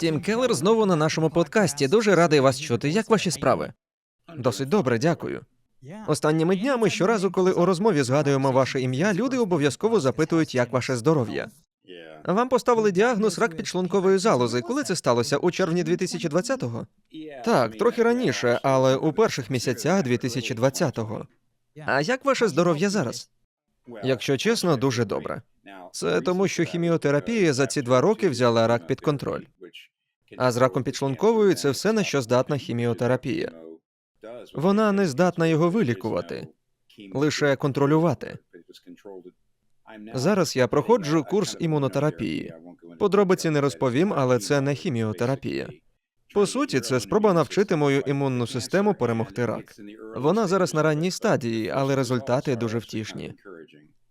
Тім Келлер знову на нашому подкасті. Дуже радий вас чути. Як ваші справи? Досить добре, дякую. Останніми днями, щоразу, коли у розмові згадуємо ваше ім'я, люди обов'язково запитують, як ваше здоров'я. Вам поставили діагноз рак підшлункової залози. Коли це сталося? У червні 2020-го? Так, трохи раніше, але у перших місяцях 2020-го. А як ваше здоров'я зараз? Якщо чесно, дуже добре. Це тому, що хіміотерапія за ці два роки взяла рак під контроль. А з раком підшлункової це все на що здатна хіміотерапія. Вона не здатна його вилікувати, лише контролювати. Зараз я проходжу курс імунотерапії. Подробиці не розповім, але це не хіміотерапія. По суті, це спроба навчити мою імунну систему перемогти рак. Вона зараз на ранній стадії, але результати дуже втішні.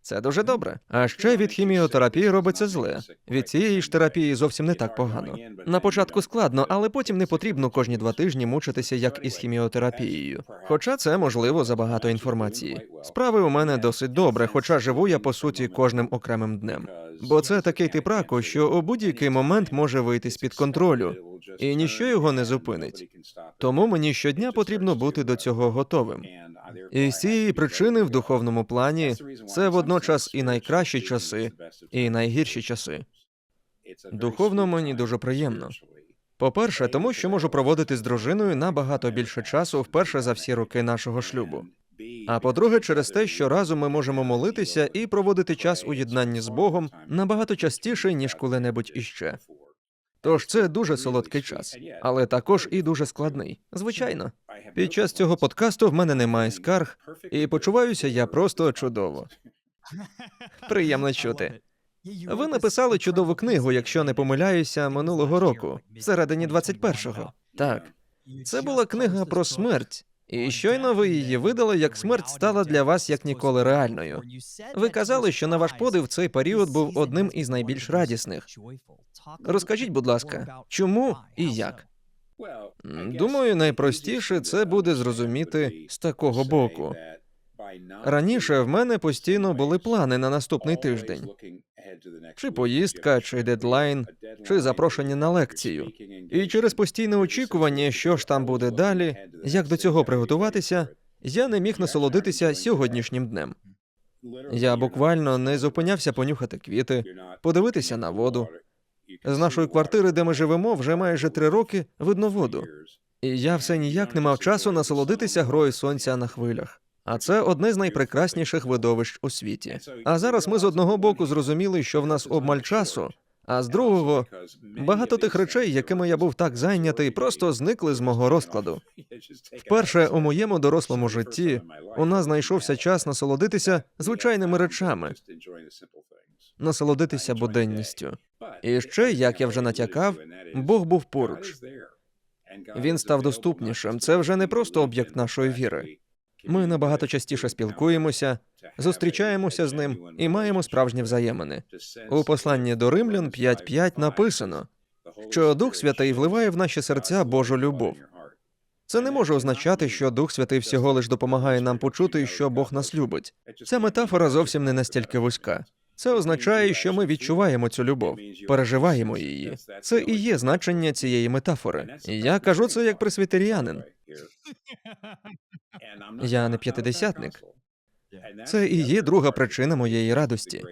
Це дуже добре. А ще від хіміотерапії робиться зле. Від цієї ж терапії зовсім не так погано. На початку складно, але потім не потрібно кожні два тижні мучитися як із хіміотерапією. Хоча це можливо забагато інформації. Справи у мене досить добре, хоча живу я по суті кожним окремим днем. Бо це такий тип раку, що у будь-який момент може вийти з під контролю, і ніщо його не зупинить. Тому мені щодня потрібно бути до цього готовим. І з цієї причини в духовному плані це водночас і найкращі часи, і найгірші часи. Духовно мені дуже приємно. По-перше, тому що можу проводити з дружиною набагато більше часу вперше за всі роки нашого шлюбу. А по-друге, через те, що разом ми можемо молитися і проводити час у єднанні з Богом набагато частіше, ніж коли-небудь іще. Тож це дуже солодкий час, але також і дуже складний. Звичайно, під час цього подкасту в мене немає скарг, і почуваюся я просто чудово. Приємно чути. Ви написали чудову книгу, якщо не помиляюся, минулого року, всередині 21-го. Так, це була книга про смерть. І щойно ви її видали, як смерть стала для вас як ніколи реальною. Ви казали, що на ваш подив цей період був одним із найбільш радісних. Розкажіть, будь ласка, чому і як? Думаю, найпростіше це буде зрозуміти з такого боку. Раніше в мене постійно були плани на наступний тиждень. Чи поїздка, чи дедлайн, чи запрошення на лекцію. І через постійне очікування, що ж там буде далі, як до цього приготуватися, я не міг насолодитися сьогоднішнім днем. Я буквально не зупинявся понюхати квіти, подивитися на воду. З нашої квартири, де ми живемо, вже майже три роки видно воду. І я все ніяк не мав часу насолодитися грою сонця на хвилях. А це одне з найпрекрасніших видовищ у світі. А зараз ми з одного боку зрозуміли, що в нас обмаль часу, а з другого багато тих речей, якими я був так зайнятий, просто зникли з мого розкладу. Вперше у моєму дорослому житті у нас знайшовся час насолодитися звичайними речами, насолодитися буденністю. І ще, як я вже натякав, Бог був поруч. Він став доступнішим. Це вже не просто об'єкт нашої віри. Ми набагато частіше спілкуємося, зустрічаємося з ним і маємо справжні взаємини. У посланні до римлян 5.5 написано, що Дух Святий вливає в наші серця Божу любов. Це не може означати, що Дух Святий всього лиш допомагає нам почути, що Бог нас любить. Ця метафора зовсім не настільки вузька. Це означає, що ми відчуваємо цю любов, переживаємо її. Це і є значення цієї метафори. Я кажу це як пресвітеріанин. Я не п'ятидесятник. Це і є друга причина моєї радості.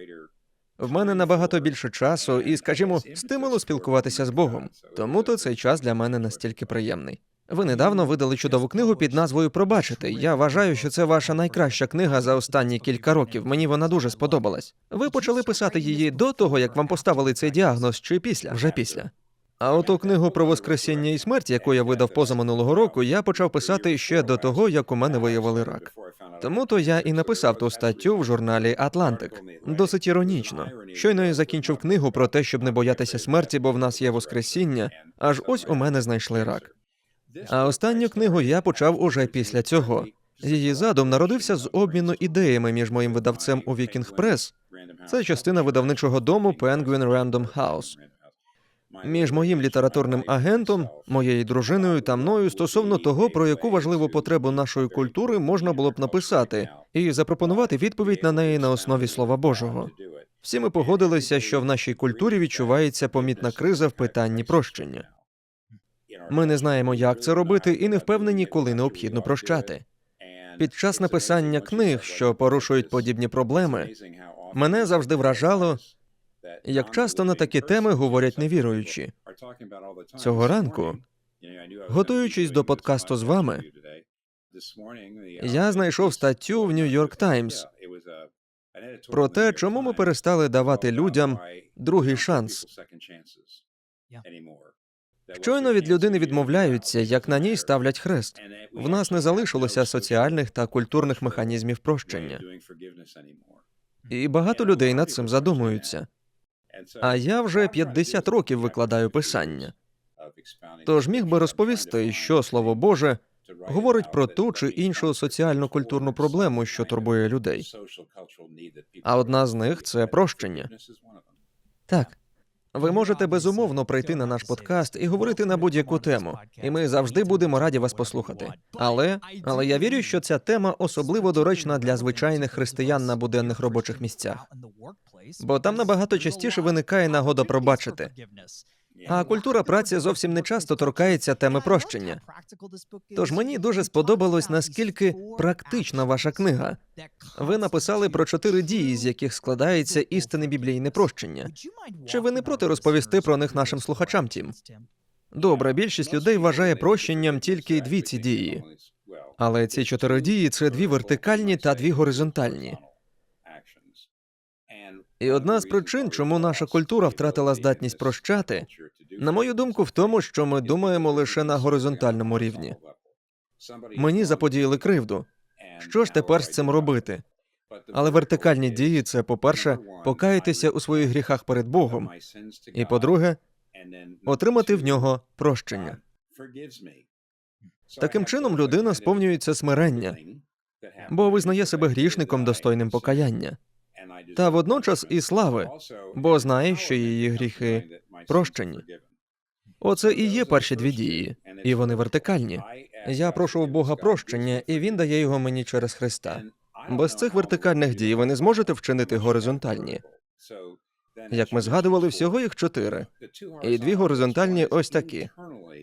В мене набагато більше часу і, скажімо, стимулу спілкуватися з Богом. Тому то цей час для мене настільки приємний. Ви недавно видали чудову книгу під назвою Пробачити. Я вважаю, що це ваша найкраща книга за останні кілька років. Мені вона дуже сподобалась. Ви почали писати її до того, як вам поставили цей діагноз, чи після? Вже після. А оту книгу про воскресіння і смерть, яку я видав позаминулого року, я почав писати ще до того, як у мене виявили рак. Тому то я і написав ту статтю в журналі Атлантик. Досить іронічно. Щойно я закінчив книгу про те, щоб не боятися смерті, бо в нас є воскресіння. Аж ось у мене знайшли рак. А останню книгу я почав уже після цього. Її задум народився з обміну ідеями між моїм видавцем у Viking Press. Це частина видавничого дому Penguin Random House. Між моїм літературним агентом, моєю дружиною та мною стосовно того, про яку важливу потребу нашої культури можна було б написати, і запропонувати відповідь на неї на основі Слова Божого. Всі ми погодилися, що в нашій культурі відчувається помітна криза в питанні прощення. Ми не знаємо, як це робити, і не впевнені, коли необхідно прощати. Під час написання книг, що порушують подібні проблеми, мене завжди вражало, як часто на такі теми говорять невіруючі. Цього ранку, готуючись до подкасту з вами, Я знайшов статтю в Нью-Йорк Таймс про те, чому ми перестали давати людям другий шанс. Щойно від людини відмовляються, як на ній ставлять хрест. В нас не залишилося соціальних та культурних механізмів прощення, і багато людей над цим задумуються. А я вже 50 років викладаю писання. Тож міг би розповісти, що слово Боже говорить про ту чи іншу соціально культурну проблему, що турбує людей. А одна з них це прощення. Так. Ви можете безумовно прийти на наш подкаст і говорити на будь-яку тему, і ми завжди будемо раді вас послухати. Але але я вірю, що ця тема особливо доречна для звичайних християн на буденних робочих місцях, бо там набагато частіше виникає нагода пробачити. А культура праці зовсім не часто торкається теми прощення. Тож мені дуже сподобалось, наскільки практична ваша книга. Ви написали про чотири дії, з яких складається істинне біблійне прощення. Чи ви не проти розповісти про них нашим слухачам, Тім? Добре, більшість людей вважає прощенням тільки дві ці дії. Але ці чотири дії це дві вертикальні та дві горизонтальні. І одна з причин, чому наша культура втратила здатність прощати, на мою думку, в тому, що ми думаємо лише на горизонтальному рівні. Мені заподіяли кривду. Що ж тепер з цим робити? Але вертикальні дії це, по-перше, покаятися у своїх гріхах перед Богом, і по-друге, отримати в нього прощення. Таким чином людина сповнюється смирення, бо визнає себе грішником, достойним покаяння, та водночас і слави, бо знає, що її гріхи прощені. Оце і є перші дві дії, і вони вертикальні. Я прошу у Бога прощення, і він дає його мені через Христа. Без цих вертикальних дій ви не зможете вчинити горизонтальні. Як ми згадували, всього їх чотири. І дві горизонтальні ось такі.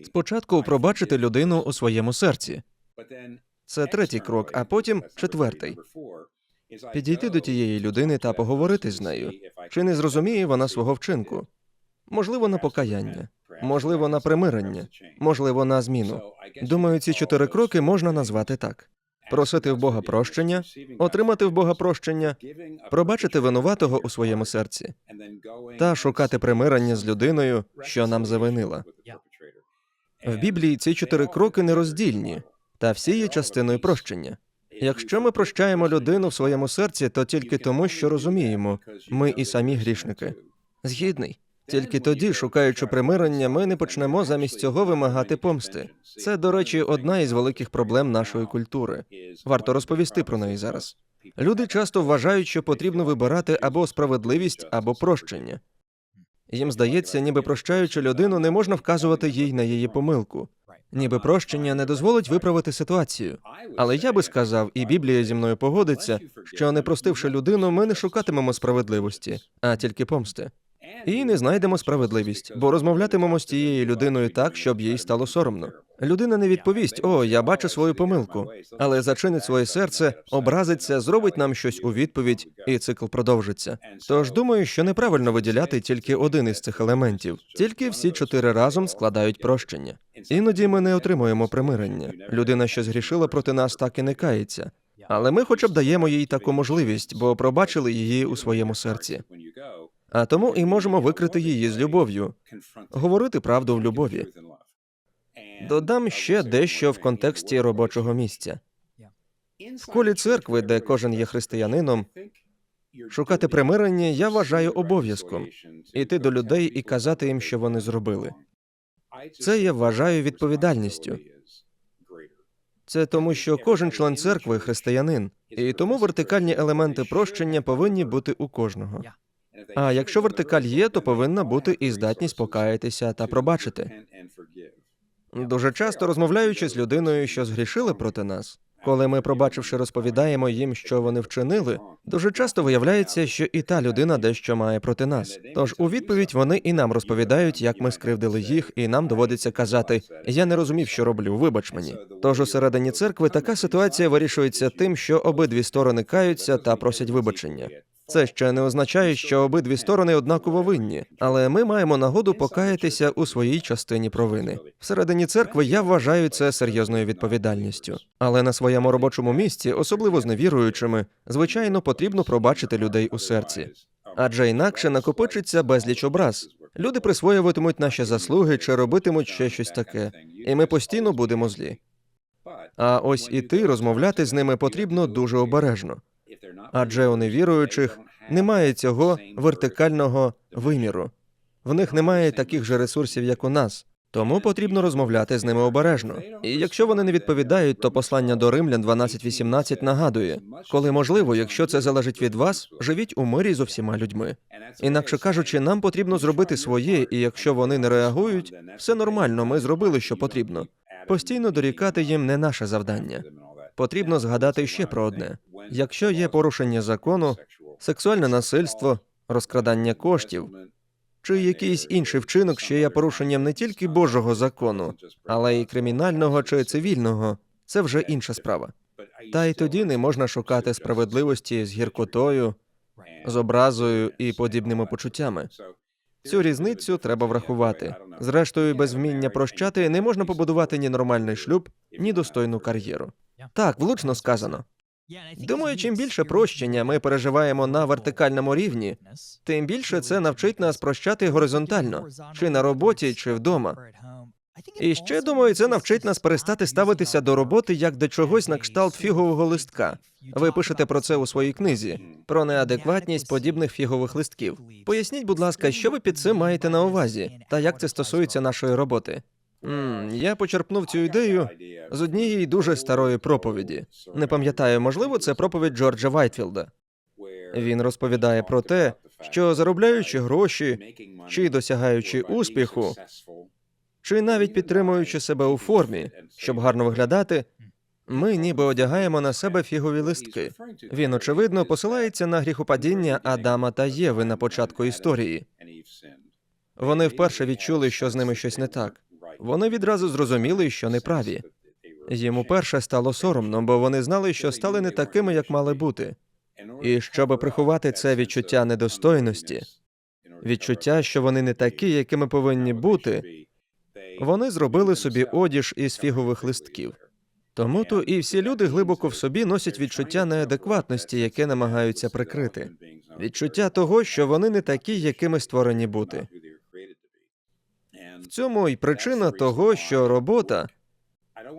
Спочатку пробачити людину у своєму серці. Це третій крок, а потім четвертий. Підійти до тієї людини та поговорити з нею. Чи не зрозуміє вона свого вчинку? Можливо, на покаяння, можливо, на примирення, можливо, на зміну. Думаю, ці чотири кроки можна назвати так: просити в Бога прощення, отримати в Бога прощення, пробачити винуватого у своєму серці та шукати примирення з людиною, що нам завинила. В Біблії ці чотири кроки нероздільні, та всі є частиною прощення. Якщо ми прощаємо людину в своєму серці, то тільки тому, що розуміємо, ми і самі грішники. Згідний. Тільки тоді, шукаючи примирення, ми не почнемо замість цього вимагати помсти. Це, до речі, одна із великих проблем нашої культури. Варто розповісти про неї зараз. Люди часто вважають, що потрібно вибирати або справедливість, або прощення. Їм здається, ніби прощаючи людину, не можна вказувати їй на її помилку. Ніби прощення не дозволить виправити ситуацію. Але я би сказав, і Біблія зі мною погодиться, що не простивши людину, ми не шукатимемо справедливості, а тільки помсти. І не знайдемо справедливість, бо розмовлятимемо з тією людиною так, щоб їй стало соромно. Людина не відповість: О, я бачу свою помилку, але зачинить своє серце, образиться, зробить нам щось у відповідь, і цикл продовжиться. Тож думаю, що неправильно виділяти тільки один із цих елементів, тільки всі чотири разом складають прощення. Іноді ми не отримуємо примирення. Людина, що згрішила проти нас, так і не кається. Але ми, хоча б даємо їй таку можливість, бо пробачили її у своєму серці. А тому і можемо викрити її з любов'ю, говорити правду в любові. Додам ще дещо в контексті робочого місця. В колі церкви, де кожен є християнином, шукати примирення я вважаю обов'язком іти до людей і казати їм, що вони зробили. Це я вважаю відповідальністю. Це тому, що кожен член церкви християнин, і тому вертикальні елементи прощення повинні бути у кожного. А якщо вертикаль є, то повинна бути і здатність покаятися та пробачити. Дуже часто розмовляючи з людиною, що згрішили проти нас, Коли ми, пробачивши, розповідаємо їм, що вони вчинили, дуже часто виявляється, що і та людина дещо має проти нас. Тож у відповідь вони і нам розповідають, як ми скривдили їх, і нам доводиться казати: Я не розумів, що роблю, вибач мені. Тож усередині церкви така ситуація вирішується тим, що обидві сторони каються та просять вибачення. Це ще не означає, що обидві сторони однаково винні, але ми маємо нагоду покаятися у своїй частині провини. Всередині церкви я вважаю це серйозною відповідальністю. Але на своєму робочому місці, особливо з невіруючими, звичайно, потрібно пробачити людей у серці. Адже інакше накопичиться безліч образ. Люди присвоюватимуть наші заслуги чи робитимуть ще щось таке, і ми постійно будемо злі. А ось іти розмовляти з ними потрібно дуже обережно. Адже у невіруючих немає цього вертикального виміру. В них немає таких же ресурсів, як у нас. Тому потрібно розмовляти з ними обережно. І якщо вони не відповідають, то послання до римлян 12.18 нагадує, коли можливо, якщо це залежить від вас, живіть у мирі з усіма людьми. Інакше кажучи, нам потрібно зробити своє, і якщо вони не реагують, все нормально, ми зробили, що потрібно. Постійно дорікати їм не наше завдання. Потрібно згадати ще про одне: якщо є порушення закону, сексуальне насильство, розкрадання коштів чи якийсь інший вчинок, що є порушенням не тільки Божого закону, але й кримінального чи цивільного, це вже інша справа. Та й тоді не можна шукати справедливості з гіркотою, з образою і подібними почуттями. Цю різницю треба врахувати. Зрештою, без вміння прощати не можна побудувати ні нормальний шлюб, ні достойну кар'єру. Так, влучно сказано. Думаю, чим більше прощення ми переживаємо на вертикальному рівні, тим більше це навчить нас прощати горизонтально, чи на роботі, чи вдома. І ще думаю, це навчить нас перестати ставитися до роботи як до чогось на кшталт фігового листка. Ви пишете про це у своїй книзі про неадекватність подібних фігових листків. Поясніть, будь ласка, що ви під цим маєте на увазі, та як це стосується нашої роботи? Я почерпнув цю ідею з однієї дуже старої проповіді. Не пам'ятаю, можливо, це проповідь Джорджа Вайтфілда. Він розповідає про те, що заробляючи гроші чи досягаючи успіху, чи навіть підтримуючи себе у формі, щоб гарно виглядати, ми ніби одягаємо на себе фігові листки. Він, очевидно, посилається на гріхопадіння Адама та Єви на початку історії. Вони вперше відчули, що з ними щось не так. Вони відразу зрозуміли, що неправі. Їм уперше стало соромно, бо вони знали, що стали не такими, як мали бути. І щоб приховати це відчуття недостойності, відчуття, що вони не такі, якими повинні бути, вони зробили собі одіж із фігових листків. Тому то і всі люди глибоко в собі носять відчуття неадекватності, яке намагаються прикрити, відчуття того, що вони не такі, якими створені бути. В цьому й причина того, що робота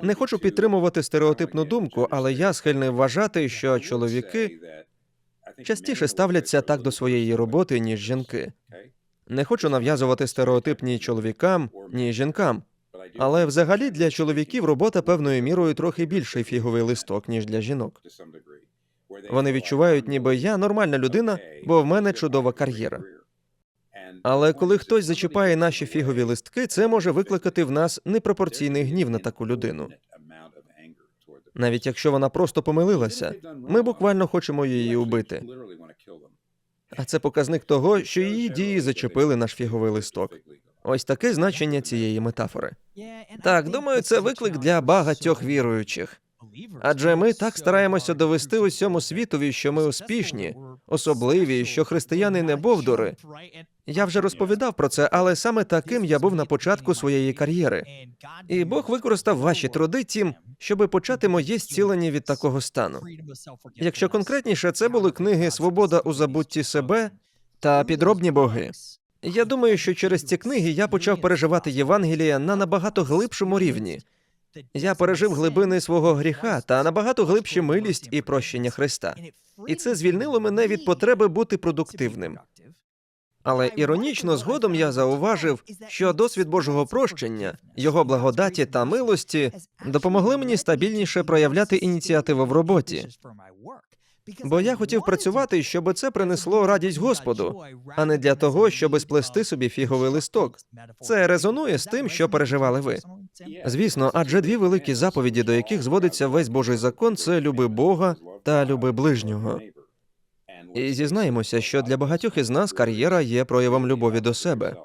не хочу підтримувати стереотипну думку, але я схильний вважати, що чоловіки частіше ставляться так до своєї роботи, ніж жінки. Не хочу нав'язувати стереотип ні чоловікам, ні жінкам. Але взагалі для чоловіків робота певною мірою трохи більший фіговий листок, ніж для жінок. Вони відчувають, ніби я нормальна людина, бо в мене чудова кар'єра. Але коли хтось зачіпає наші фігові листки, це може викликати в нас непропорційний гнів на таку людину. Навіть якщо вона просто помилилася, ми буквально хочемо її убити. А це показник того, що її дії зачепили наш фіговий листок. Ось таке значення цієї метафори. Так, думаю, це виклик для багатьох віруючих. Адже ми так стараємося довести усьому світові, що ми успішні, особливі, що християни не бовдури. Я вже розповідав про це, але саме таким я був на початку своєї кар'єри. І Бог використав ваші труди тім, щоби почати моє зцілення від такого стану. Якщо конкретніше, це були книги Свобода у забутті себе та підробні боги. Я думаю, що через ці книги я почав переживати Євангелія на набагато глибшому рівні. Я пережив глибини свого гріха та набагато глибші милість і прощення Христа. І це звільнило мене від потреби бути продуктивним. Але іронічно згодом я зауважив, що досвід Божого прощення, його благодаті та милості допомогли мені стабільніше проявляти ініціативу в роботі. Бо я хотів працювати, щоб це принесло радість Господу, а не для того, щоб сплести собі фіговий листок. Це резонує з тим, що переживали ви. Звісно, адже дві великі заповіді, до яких зводиться весь Божий закон, це люби Бога та люби ближнього. І зізнаємося, що для багатьох із нас кар'єра є проявом любові до себе.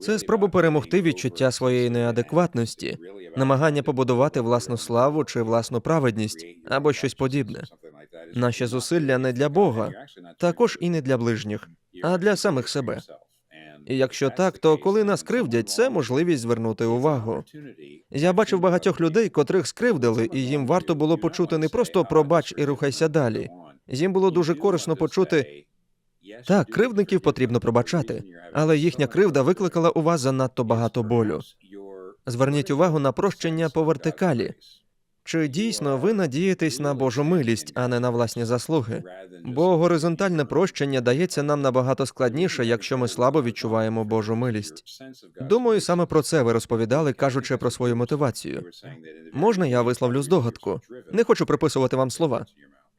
Це спроба перемогти відчуття своєї неадекватності, намагання побудувати власну славу чи власну праведність або щось подібне. Наші зусилля не для Бога, також і не для ближніх, а для самих себе. І якщо так, то коли нас кривдять, це можливість звернути увагу. Я бачив багатьох людей, котрих скривдили, і їм варто було почути не просто пробач і рухайся далі. Їм було дуже корисно почути так, кривдників потрібно пробачати, але їхня кривда викликала у вас занадто багато болю. Зверніть увагу на прощення по вертикалі. Чи дійсно ви надієтесь на Божу милість, а не на власні заслуги? Бо горизонтальне прощення дається нам набагато складніше, якщо ми слабо відчуваємо Божу милість. Думаю, саме про це ви розповідали, кажучи про свою мотивацію. Можна я висловлю здогадку? Не хочу приписувати вам слова.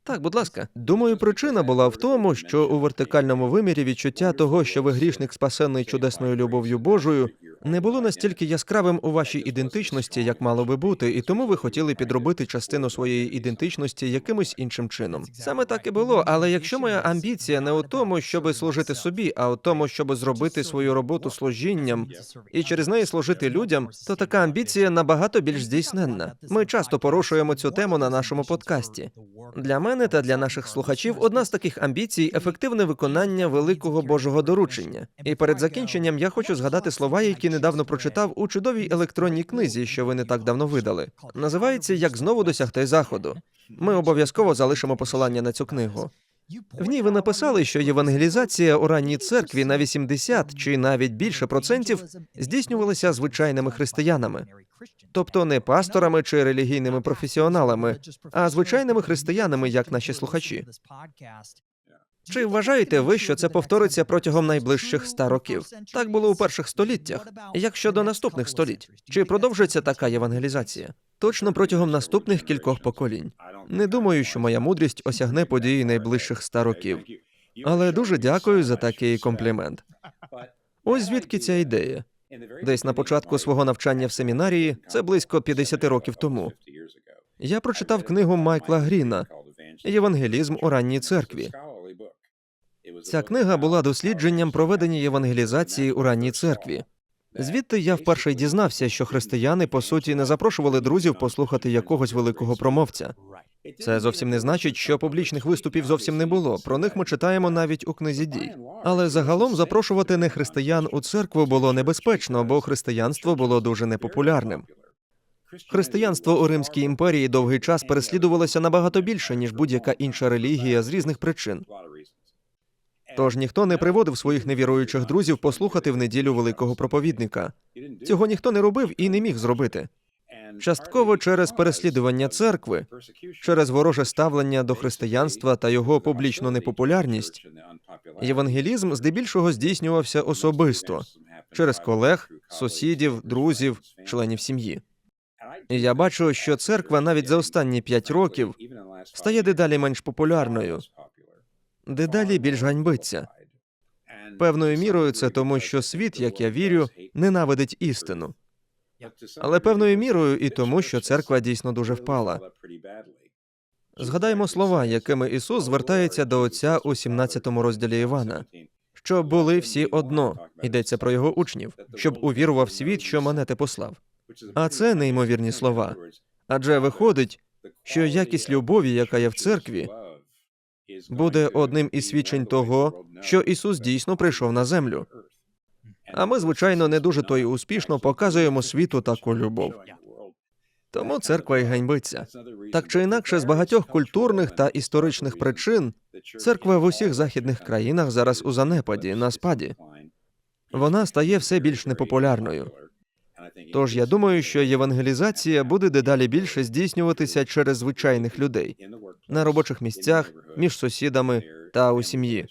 Так, будь ласка. Думаю, причина була в тому, що у вертикальному вимірі відчуття того, що ви грішник спасенний чудесною любов'ю Божою, не було настільки яскравим у вашій ідентичності, як мало би бути, і тому ви хотіли підробити частину своєї ідентичності якимось іншим чином. Саме так і було. Але якщо моя амбіція не у тому, щоб служити собі, а у тому, щоб зробити свою роботу служінням і через неї служити людям, то така амбіція набагато більш здійсненна. Ми часто порушуємо цю тему на нашому подкасті. Для мене та для наших слухачів одна з таких амбіцій ефективне виконання великого Божого доручення. І перед закінченням я хочу згадати слова, які недавно прочитав у чудовій електронній книзі, що ви не так давно видали. Називається Як знову досягти заходу. Ми обов'язково залишимо посилання на цю книгу. В ній ви написали, що євангелізація у ранній церкві на 80 чи навіть більше процентів здійснювалася звичайними християнами, тобто не пасторами чи релігійними професіоналами, а звичайними християнами, як наші слухачі. Чи вважаєте ви, що це повториться протягом найближчих ста років? Так було у перших століттях. Як щодо наступних століть? Чи продовжиться така євангелізація? Точно протягом наступних кількох поколінь. Не думаю, що моя мудрість осягне події найближчих ста років. Але дуже дякую за такий комплімент. Ось звідки ця ідея. Десь на початку свого навчання в семінарії, це близько 50 років тому. Я прочитав книгу Майкла Гріна Євангелізм у ранній церкві. Ця книга була дослідженням проведення євангелізації у ранній церкві. Звідти я вперше дізнався, що християни по суті не запрошували друзів послухати якогось великого промовця. Це зовсім не значить, що публічних виступів зовсім не було. Про них ми читаємо навіть у книзі дій. Але загалом запрошувати нехристиян у церкву було небезпечно, бо християнство було дуже непопулярним. Християнство у Римській імперії довгий час переслідувалося набагато більше, ніж будь-яка інша релігія з різних причин. Тож ніхто не приводив своїх невіруючих друзів послухати в неділю великого проповідника. Цього ніхто не робив і не міг зробити. Частково через переслідування церкви, через вороже ставлення до християнства та його публічну непопулярність, євангелізм здебільшого здійснювався особисто через колег, сусідів, друзів, членів сім'ї. Я бачу, що церква навіть за останні п'ять років стає дедалі менш популярною, дедалі більш ганьбиться. Певною мірою це тому, що світ, як я вірю, ненавидить істину. Але певною мірою і тому, що церква дійсно дуже впала. Згадаємо слова, якими Ісус звертається до Отця у 17 розділі Івана, що були всі одно, йдеться про його учнів, щоб увірував світ, що мене ти послав. А це неймовірні слова. Адже виходить, що якість любові, яка є в церкві, буде одним із свідчень того, що Ісус дійсно прийшов на землю. А ми, звичайно, не дуже то й успішно показуємо світу таку любов. Тому церква й ганьбиться. Так чи інакше, з багатьох культурних та історичних причин церква в усіх західних країнах зараз у занепаді, на спаді. Вона стає все більш непопулярною. Тож я думаю, що євангелізація буде дедалі більше здійснюватися через звичайних людей на робочих місцях, між сусідами та у сім'ї.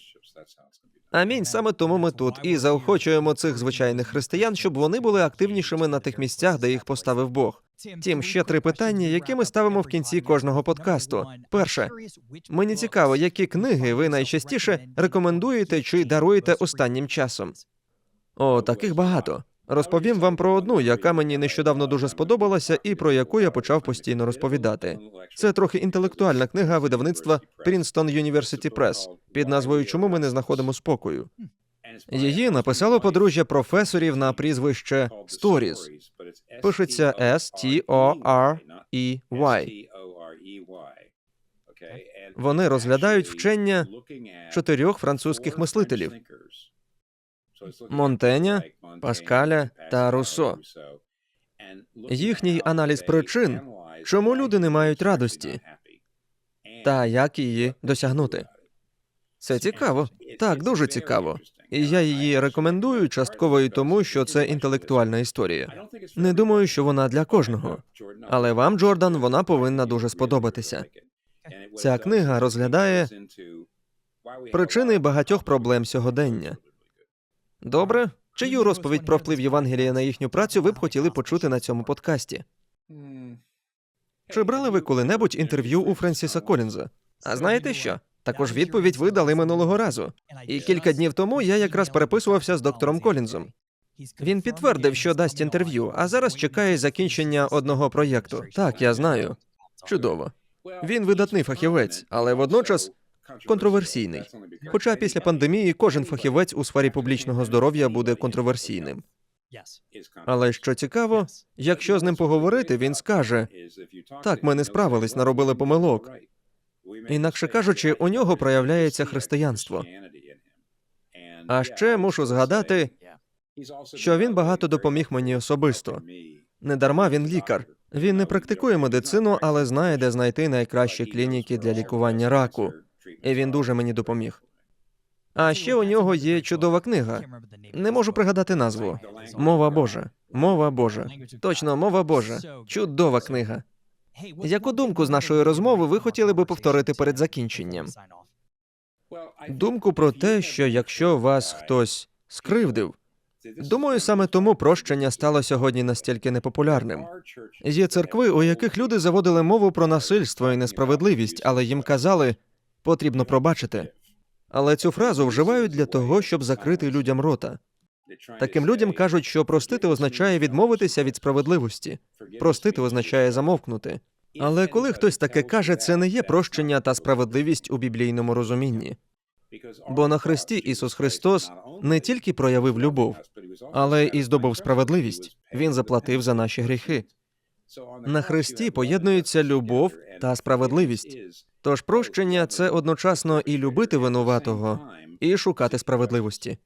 Амінь. Саме тому ми тут і заохочуємо цих звичайних християн, щоб вони були активнішими на тих місцях, де їх поставив Бог. Тім, ще три питання, які ми ставимо в кінці кожного подкасту. Перше, мені цікаво, які книги ви найчастіше рекомендуєте чи даруєте останнім часом. О, таких багато. Розповім вам про одну, яка мені нещодавно дуже сподобалася, і про яку я почав постійно розповідати. Це трохи інтелектуальна книга видавництва Princeton University Press під назвою Чому ми не знаходимо спокою. Її написало подружжя професорів на прізвище Сторіс. Пишеться S-T-O-R-E-Y. Вони розглядають вчення чотирьох французьких мислителів Монтеня, Паскаля та Руссо. Їхній аналіз причин, чому люди не мають радості, та як її досягнути. Це цікаво. Так, дуже цікаво. І я її рекомендую частково і тому, що це інтелектуальна історія. Не думаю, що вона для кожного. Але вам, Джордан, вона повинна дуже сподобатися. Ця книга розглядає причини багатьох проблем сьогодення. Добре, чию розповідь про вплив Євангелія на їхню працю ви б хотіли почути на цьому подкасті? Чи брали ви коли-небудь інтерв'ю у Френсіса Колінза? А знаєте що? Також відповідь ви дали минулого разу. І кілька днів тому я якраз переписувався з доктором Колінзом. Він підтвердив, що дасть інтерв'ю, а зараз чекає закінчення одного проєкту. Так, я знаю. Чудово. Він видатний фахівець, але водночас контроверсійний. Хоча після пандемії кожен фахівець у сфері публічного здоров'я буде контроверсійним. Але що цікаво, якщо з ним поговорити, він скаже: так, ми не справились, наробили помилок. Інакше кажучи, у нього проявляється християнство. А ще мушу згадати, що він багато допоміг мені особисто. Недарма він лікар. Він не практикує медицину, але знає, де знайти найкращі клініки для лікування раку. І він дуже мені допоміг. А ще у нього є чудова книга. Не можу пригадати назву. Мова Божа. Мова Божа. Точно, мова Божа. Чудова книга. Яку думку з нашої розмови ви хотіли би повторити перед закінченням? Думку про те, що якщо вас хтось скривдив, думаю, саме тому прощення стало сьогодні настільки непопулярним. Є церкви, у яких люди заводили мову про насильство і несправедливість, але їм казали потрібно пробачити. Але цю фразу вживають для того, щоб закрити людям рота. Таким людям кажуть, що простити означає відмовитися від справедливості. Простити означає замовкнути. Але коли хтось таке каже, це не є прощення та справедливість у біблійному розумінні. Бо на Христі Ісус Христос не тільки проявив любов, але і здобув справедливість. Він заплатив за наші гріхи. На Христі поєднуються любов та справедливість. Тож прощення це одночасно і любити винуватого, і шукати справедливості.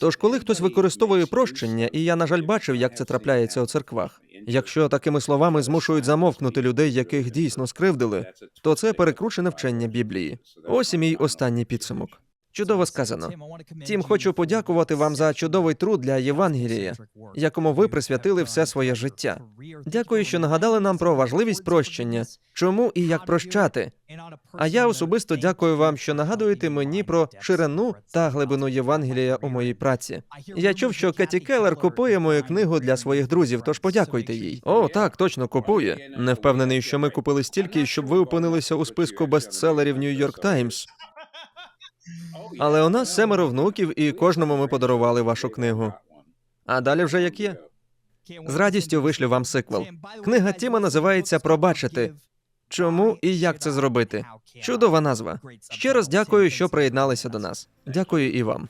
Тож, коли хтось використовує прощення, і я, на жаль, бачив, як це трапляється у церквах. Якщо такими словами змушують замовкнути людей, яких дійсно скривдили, то це перекручене вчення Біблії. Ось і мій останній підсумок. Чудово сказано. Тім, хочу подякувати вам за чудовий труд для Євангелія, якому ви присвятили все своє життя. Дякую, що нагадали нам про важливість прощення, чому і як прощати. А я особисто дякую вам, що нагадуєте мені про ширину та глибину Євангелія у моїй праці. Я чув, що Кеті Келлер купує мою книгу для своїх друзів, тож подякуйте їй. О, так, точно купує. Не впевнений, що ми купили стільки, щоб ви опинилися у списку бестселерів Нью-Йорк Таймс. Але у нас семеро внуків, і кожному ми подарували вашу книгу. А далі вже як є. З радістю вишлю вам сиквел. Книга Тіма називається Пробачити. Чому і як це зробити? Чудова назва. Ще раз дякую, що приєдналися до нас. Дякую і вам.